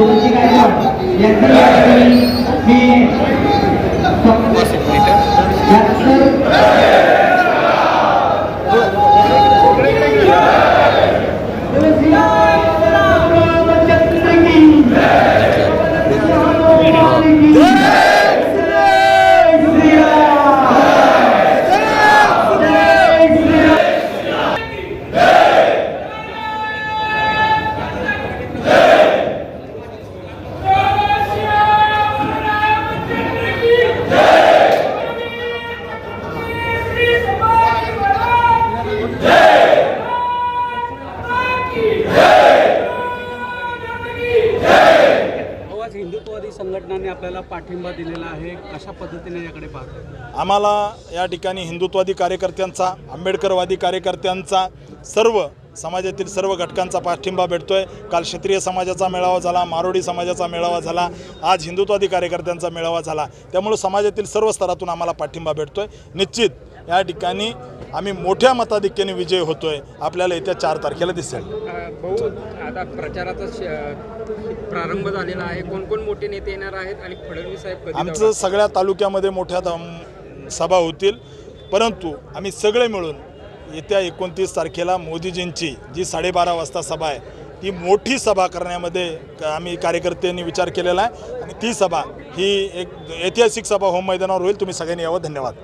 योगची काय यांची मी आपल्याला पाठिंबा दिलेला आहे कशा पद्धतीने याकडे पाहतो आम्हाला या ठिकाणी हिंदुत्ववादी कार्यकर्त्यांचा आंबेडकरवादी कार्यकर्त्यांचा सर्व समाजातील सर्व घटकांचा पाठिंबा भेटतोय. काल क्षत्रिय समाजाचा मेळावा झाला मारोडी समाजाचा मेळावा झाला आज हिंदुत्वादी कार्यकर्त्यांचा मेळावा झाला. त्यामुळं समाजातील सर्व स्तरातून आम्हाला पाठिंबा भेटतोय. निश्चित या ठिकाणी आम्ही मोठ्या मताधिक्याने विजय होतोय. आपल्याला येत्या चार तारखेला दिसेल. भाऊ आता प्रचाराचा प्रारंभ झालेला आहे. कोण कोण मोठे नेते येणार आहेत आणि फडणवीस साहेब आमचं सगळ्या तालुक्यामध्ये मोठ्या सभा होतील. परंतु आम्ही सगळे मिळून येत्या एकोणतीस तारखेला मोदीजींची जी साडेबारा वाजता सभा आहे ती मोठी सभा करण्यामध्ये आम्ही कार्यकर्त्यांनी विचार केलेला आहे. आणि ती सभा ही एक ऐतिहासिक सभा होम मैदानावर होईल. तुम्ही सगळ्यांनी यावं. धन्यवाद.